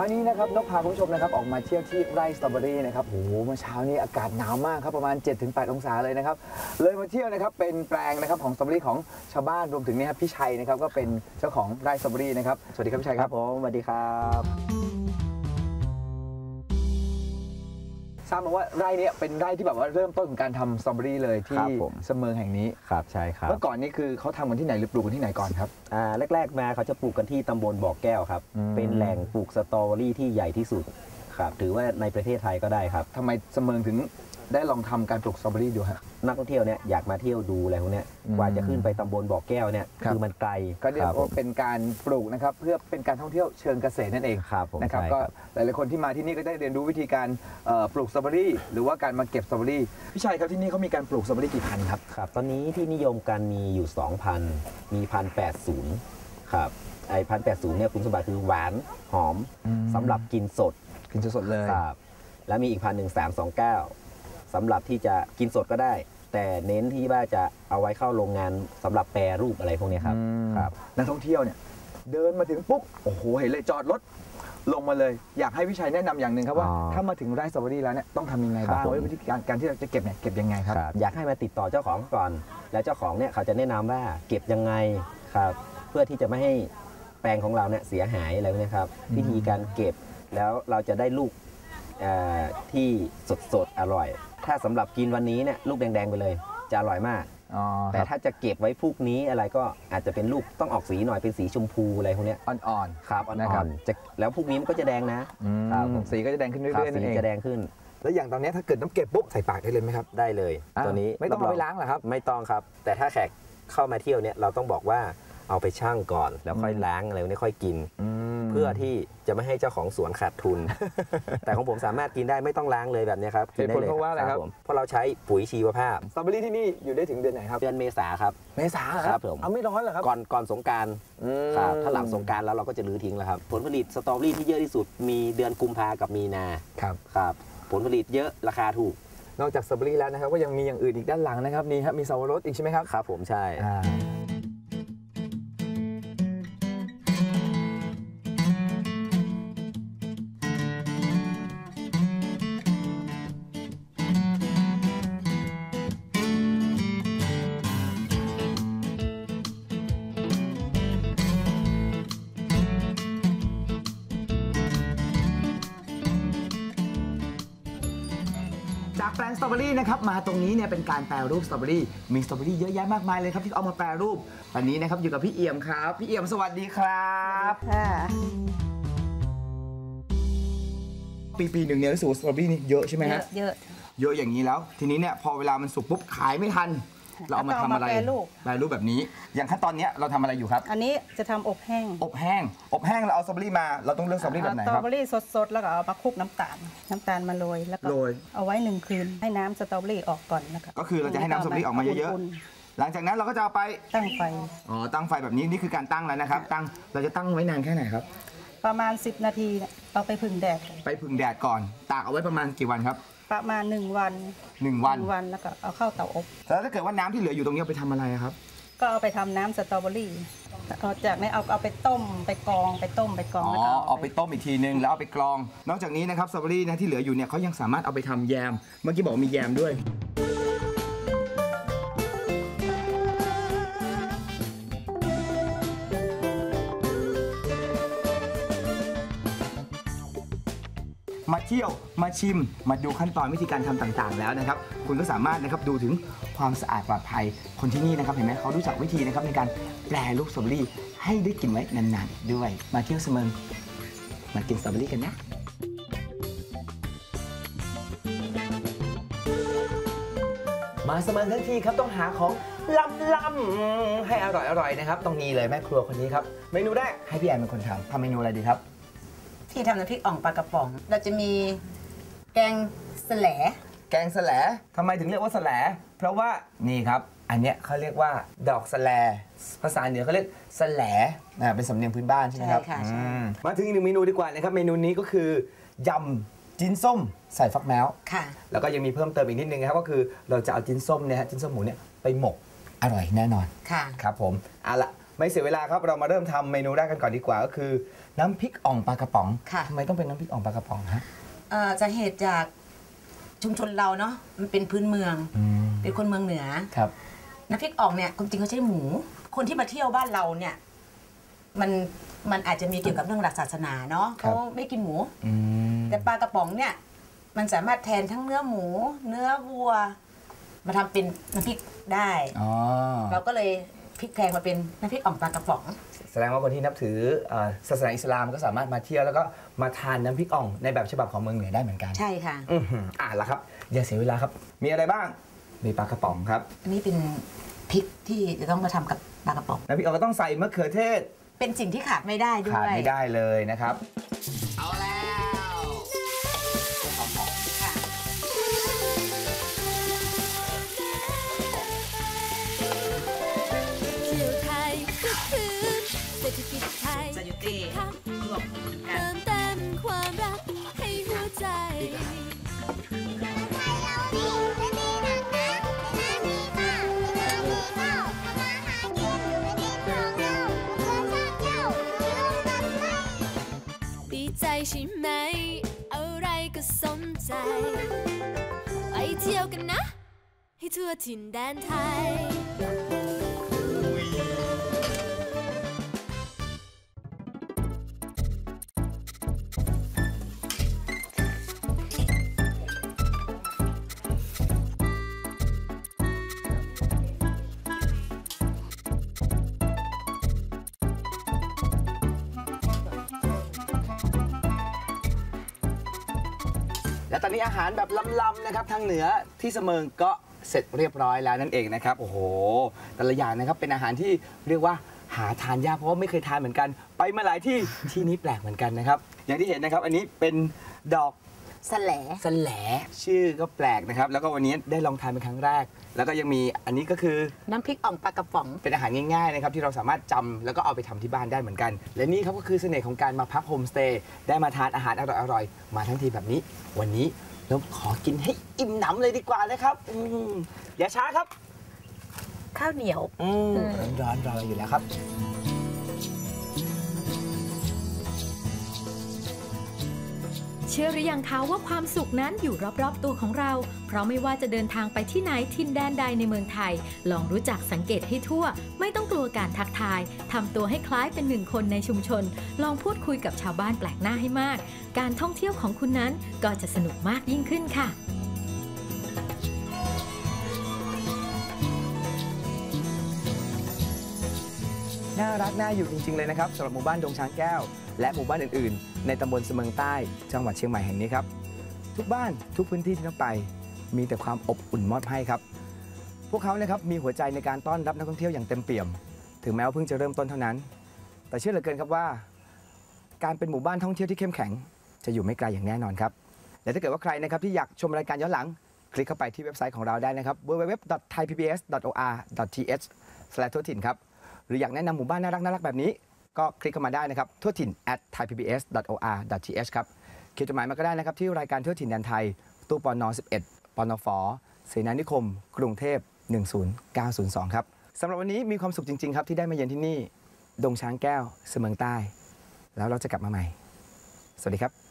ช้านี้นะครับนกพาคุณผู้ชมนะครับออกมาเที่ยวที่ไร่สตรอเบอรี่นะครับโอ้โหเมื่อเช้านี้อากาศหนาวมากครับประมาณ 7-8 องศาเลยนะครับเลยมาเที่ยวนะครับเป็นแปลงนะครับของสตรอเบอรี่ของชาวบ้านรวมถึงนี่ครับพี่ชัยนะครับก็เป็นเจ้าของไร่สตรอเบอรี่นะครับสวัสดีครับพี่ชัยครับผมสวัสดีครับ ทราบมาว่าไร่เนี้เป็นไร่ที่แบบว่าเริ่มต้นของการทำสตรอเบอรี่เลยที่เสมิงแห่งนี้ ครับใช่ครับเมื่อก่อนนี่คือเขาทำกันที่ไหนหรือปลูกกันที่ไหนก่อนครับ อ่าแรก ๆ มาเขาจะปลูกกันที่ตำบลบ่อแก้วครับ อืม เป็นแหล่งปลูกสตรอเบอรี่ที่ใหญ่ที่สุดครับ ถือว่าในประเทศไทยก็ได้ครับ ทำไมเสมิงถึง ได้ลองทำการปลูกสตรอเบอรี่ดูฮะ นักท่องเที่ยวเนี่ยอยากมาเที่ยวดูอะไรพวกเนี้ยอืมกว่าจะขึ้นไปตำบลบ่อแก้วเนี่ยครับคือมันไกลก็เรียกครับผว่ามเป็นการปลูกนะครับเพื่อเป็นการท่องเที่ยวเชิงเกษตรนั่นเองครับผมนะครับใช่ก็ครับหลายๆคนที่มาที่นี่ก็ได้เรียนรู้วิธีการเอ่อปลูกสตรอเบอรี่ หรือว่าการมาเก็บสตรอเบอรี่พี่ชัยครับที่นี่เขามีการปลูกสตรอเบอรี่กี่พันธุ์ครับครับตอนนี้ที่นิยมกันมีอยู่ 2,000 มีพันแปดศูนย์ครับไอพันแปดศูนย์เนี่ยคุณสมบัติคือหวานหอมอืมสำหรับกินสดกินสดๆเลยครับแล้วมีอีกพันหนึ่งสามสองเก้า สำหรับที่จะกินสดก็ได้ แต่เน้นที่ว่าจะเอาไว้เข้าโรงงานสำหรับแปรรูปอะไรพวกเนี้ยครับอืมครับนักท่องเที่ยวเนี่ยเดินมาถึงปุ๊บโอ้โหเห็นเลยจอดรถลงมาเลย อยากให้พี่ชัยแนะนำอย่างหนึ่งครับว่าอ๋อถ้ามาถึงไร่สตรอเบอรี่แล้วเนี่ยต้องทำยังไงครับบ้างผมว่าวิธีการการที่เราจะเก็บเนี่ยเก็บยังไงครับครับ อยากให้มาติดต่อเจ้าของก่อน แล้วเจ้าของเนี่ยเขาจะแนะนำว่าเก็บยังไงครับเพื่อที่จะไม่ให้แปลงของเราเนี่ยเสียหายอะไรพวกเนี้ยครับอืมวิธีการเก็บแล้วเราจะได้ลูกเอ่อที่สดสดๆอร่อย ถ้าสำหรับกินวันนี้เนี่ยลูกแดงๆไปเลย จะอร่อยมากอ๋อแต่ครับถ้าจะเก็บไว้พรุ่งนี้อะไรก็อาจจะเป็นลูกต้องออกสีหน่อยเป็นสีชมพูอะไรพวกเนี้ยอ่อนครับอ่นะครัอบนๆจะแล้วพรุ่งนี้มันก็จะแดงนะๆอืมครับผมสีก็จะแดงขึ้นเรื่ครับอยๆนั่สีนเองจะแดงขึ้นแล้วอย่างตอนเนี้ยถ้าเกิดน้ำเก็บปุ๊บใส่ปากได้เลยไหมครับได้เลยอ้าวตัวนี้ไม่ต้องรับเอารไปล้างเหรอครับ ไม่ต้องครับ แต่ถ้าแขกเข้ามาเที่ยวเนี่ยเราต้องบอกว่าเอาไปชั่งก่อน แล้วค่อยล้างอะไรพวกนี้ค่อยกิน เพื่อที่จะไม่ให้เจ้าของสวนขาดทุน แต่ของผมสามารถกินได้ไม่ต้องล้างเลยแบบเนี้ยครับกินได้เลยเหตุผลเพราะว่าอะไรครับผมเพราะเราใช้ปุ๋ยชีวภาพสตรอเบอรี่ที่นี่อยู่ได้ถึงเดือนไหนครับเดือนเมษาครับเมษาเหอครับผมเอาไม่ร้อนเหรอครับก่อนก่อนสงกรารอืมครับถ้าหลังสงกรารแล้วเราก็จะรื้อทิ้งแล้วครับผลผลิตสตรอเบอรี่ที่เยอะที่สุดมีเดือนกุมภากับมีนาครับครับผลผลิตเยอะราคาถูกนอกจากสตรอเบอรี่แล้วนะครับก็ยังมีอย่างอื่นอีกด้านหลังนะครับนี่ครับมีสาวรสอีกใช่ไหมครับครับผมใช่ จากแปลงสตรอเบอรี่นะครับมาตรงนี้เนี่ยเป็นการแปรรูปสตรอเบอรี่มีสตรอเบอรี่เยอะแยะมากมายเลยครับที่เอามาแปรรูปวันนี้นะครับอยู่กับพี่เอี่ยมครับ พี่เอี่ยมสวัสดีครับค่ะปีปีหนึ่งเนี่ยรู้สึกว่าสตรอเบอรี่นี่เยอะใช่ไหมเยฮะอะเยอะเยอะอย่างนี้แล้ว ทีนี้เนี่ยพอเวลามันสุกปุ๊บขายไม่ทัน เราเอามาทำอะไรแล้วก็เอามาแปรรูปแปรรูปแบบนี้ อย่างขั้นตอนเนี้ยเราทำอะไรอยู่ครับ อันนี้จะทำอบแห้งอบแห้ง อบแห้งเราเอาสตรอเบอรี่มา เราต้องเลือกสตรอเบอรี่แบบไหนสตรคอรับ เบอรี่สดๆ แล้วก็เอามาคลุกน้ำตาล น้ำตาลมาโรยแล้วก็โรย เอาไว้หนึ่งคืน ให้น้ำสตรอเบอรี่ออกก่อนแล้วก็คือเราจะให้น้ำสตรอเบอรี่ออกมาเยอะนหลังจากนั้นเราก็จะเอาไป ๆตั้งไฟอ๋อ ตั้งไฟแบบนี้ นี่คือการตั้งแล้วนะครับ ตั้ง เราจะตั้งไว้นานแค่ไหนครับ ประมาณ 10 นาทีเนี่ยเอาไปผึ่งแดดไปพึ่งแดดก่อน ตากเอาไว้ประมาณกี่วันครับ ประมาณ1วันหนึ่งวันหงวันแล้วก็เอาเข้าเตาอบแล้วถ้าเกิดว่าน้ำที่เหลืออยู่ตรงนี้เอาไปทำอะไรอะครับ ก็เอาไปทำน้ำสตรอเบอรี่เอาจากนั้นเอาเอาไปต้มไปกรองไปต้มไปกรองอ๋อแล้วก็เอาไปต้มอีกทีนึงแล้วเอาไปกรอง นอกจากนี้นะครับสตรอเบอรี่นะที่เหลืออยู่เนี่ยเขายังสามารถเอาไปทำแยม เมื่อกี้บอกว่ามีแยมด้วย มาเที่ยวมาชิม มาดูขั้นตอนวิธีการทำต่างๆ แล้วนะครับ คุณก็สามารถนะครับดูถึงความสะอาดปลอดภัยคนที่นี่นะครับ เห็นไหมเขารู้จักวิธีนะครับในการแปรรูปสตรอเบอรี่ให้ได้กินไว้นานๆอีกด้วย มาเที่ยวเสมิงมากินสตรอเบอรี่กันนะมาเสมิงทั้งทีครับต้องหาของล้ำๆให้อร่อยๆนะครับต้องมีเลยแม่ครัวคนนี้ครับ เมนูแรกให้พี่แอนเป็นคนทำทำเมนูอะไรดีครับ ที่ทำน้ำพริกอ่องปลากระป๋อง เราจะมีแกงแสลแกงสแหลทำไมถึงเรียกว่าสแหลเพราะว่านี่ครับ อันเนี้ยเขาเรียกว่าดอกสแหลภาษาเหนือเขาเรียกสแหลนะเป็นสำเนียงพื้นบ้านใช่ไหมครับใช่ค่ะใช่ อืมมาถึงอีกหนึ่งเมนูดีกว่านะครับ เมนูนี้ก็คือยำจิ้นส้มใส่ฟักแมว ค่ะ แล้วก็ยังมีเพิ่มเติมอีกนิดนึงนะครับก็คือเราจะเอาจิ้นส้มเนี่ยฮะจิ้นส้มหมูเนี่ยไปหมกอร่อยแน่นอน ค่ะ ครับผมเอาละ ไม่เสียเวลาครับเรามาเริ่มทำเมนูแรกกันก่อนดีกว่า ก็คือน้ำพริกอ่องปลากระป๋องค่ะทำไมต้องเป็นน้ำพริกอ่องปลากระป๋องฮะเอ่อจะเหตุจากชุมชนเราเนาะมันเป็นพื้นเมืองอืมเป็นคนเมืองเหนือครับน้ำพริกอ่องเนี่ยความจริงเขาใช้หมู คนที่มาเที่ยวบ้านเราเนี่ย มันมันอาจจะมีเกี่ยวกับเรื่องหลักศาสนาเนาะครัเขาบไม่กินหมูอืมแต่ปลากระป๋องเนี่ย มันสามารถแทนทั้งเนื้อหมู เนื้อวัว มาทำเป็นน้ำพริกได้อ๋อเราก็เลย พลิกแพลงมาเป็นน้ำพริกอ่องปลากระป๋อง แสดงว่าคนที่นับถือเอ่อศาสนาอิสลามก็สามารถมาเที่ยวแล้วก็มาทานน้ำพริกอ่องในแบบฉบับของเมืองเหนือได้เหมือนกัน ใช่ค่ะอือหืออะละครับ อย่าเสียเวลาครับ มีอะไรบ้าง มีปลากระป๋องครับ อันนี้เป็นพริกที่จะต้องมาทำกับปลากระป๋องน้ำพริกอ่องก็ต้องใส่มะเขือเทศ เป็นสิ่งที่ขาดไม่ได้ด้ขาดวยไม่ได้เลยนะครับ ไทยสยุติคักรวมกันเติมเต็มความรักให้หัวใจดีใจใช่ไหม อะไรก็สมใจ ไปเที่ยวกันนะ ให้ทั่วถิ่นแดนไทย และตอนนี้อาหารแบบล้ำๆนะครับทางเหนือที่เสมิงก็เสร็จเรียบร้อยแล้วนั่นเองนะครับโอ้โหแต่ละอย่างนะครับเป็นอาหารที่เรียกว่าหาทานยากเพราะว่าไม่เคยทานเหมือนกัน ไปมาหลายที่ที่นี้แปลกเหมือนกันนะครับ อย่างที่เห็นนะครับ อันนี้เป็นดอก สแหลสแหลชื่อก็แปลกนะครับ แล้วก็วันนี้ได้ลองทานเป็นครั้งแรก แล้วก็ยังมีอันนี้ก็คือน้ำพริกอ่องปลากระป๋อง เป็นอาหารง่ายๆนะครับที่เราสามารถจำแล้วก็เอาไปทำที่บ้านได้เหมือนกัน และนี่ครับก็คือเสน่ห์ของการมาพักโฮมสเตย์ได้มาทานอาหารอร่อยๆมาทั้งทีแบบนี้ วันนี้เราขอกินให้อิ่มหนำเลยดีกว่านะครับอืมอย่าช้าครับ ข้าวเหนียวอืมร้อนๆรอเราอยู่แล้วครับ เชื่อหรือยังคะว่าความสุขนั้นอยู่รอบๆตัวของเรา เพราะไม่ว่าจะเดินทางไปที่ไหนทินแดนใดในเมืองไทย ลองรู้จักสังเกตให้ทั่ว ไม่ต้องกลัวการทักทายทำตัวให้คล้ายเป็นหนึ่งคนในชุมชน ลองพูดคุยกับชาวบ้านแปลกหน้าให้มาก การท่องเที่ยวของคุณนั้นก็จะสนุกมากยิ่งขึ้นค่ะน่ารักน่าอยู่จริง ๆ เลยนะครับสำหรับหมู่บ้านดงช้างแก้ว และหมู่บ้านอื่นๆ ในตำบลเสมิงใต้ จังหวัดเชียงใหม่แห่งนี้ครับ ทุกบ้านทุกพื้นที่ที่ต้องไป มีแต่ความอบอุ่นมอบให้ครับ พวกเขานะครับมีหัวใจในการต้อนรับนักท่องเที่ยวอย่างเต็มเปี่ยม ถึงแม้ว่าเพิ่งจะเริ่มต้นเท่านั้น แต่เชื่อเหลือเกินครับว่า การเป็นหมู่บ้านท่องเที่ยวที่เข้มแข็ง จะอยู่ไม่ไกลอย่างแน่นอนครับและถ้าเกิดว่าใครนะครับที่อยากชมรายการย้อนหลัง คลิกเข้าไปที่เว็บไซต์ของเราได้นะครับ www.thaipbs.or.th ทั่วถิ่นครับหรืออยากแนะนำหมู่บ้านน่ารักน่ารักแบบนี้ ก็คลิกเข้ามาได้นะครับทั่วถิ่น at thaipbs.or.th ครับเขียนจดหมายมาก็ได้นะครับ ที่รายการทั่วถิ่นแดนไทย ตู้ปอนอ11ปอนฟเสนานิคม กรุงเทพ 10902 ครับสำหรับวันนี้มีความสุขจริง ๆ ครับ ที่ได้มาเยือนที่นี่ ดงช้างแก้ว เสมิงใต้ แล้วเราจะกลับมาใหม่ สวัสดีครับ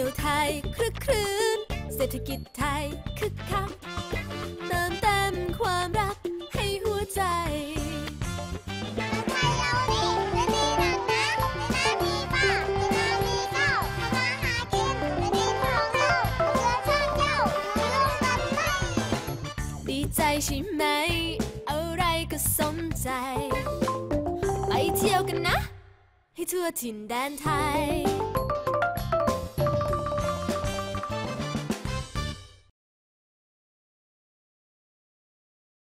ที่ยวไทยคลึกครื้นเศรษฐกิจไทยคึกคักเติมเต็มความรักให้หัวใจใจใช่ไหม อะไรก็สมใจ ไปเที่ยวกันนะ ให้ทั่วถิ่นแดนไทย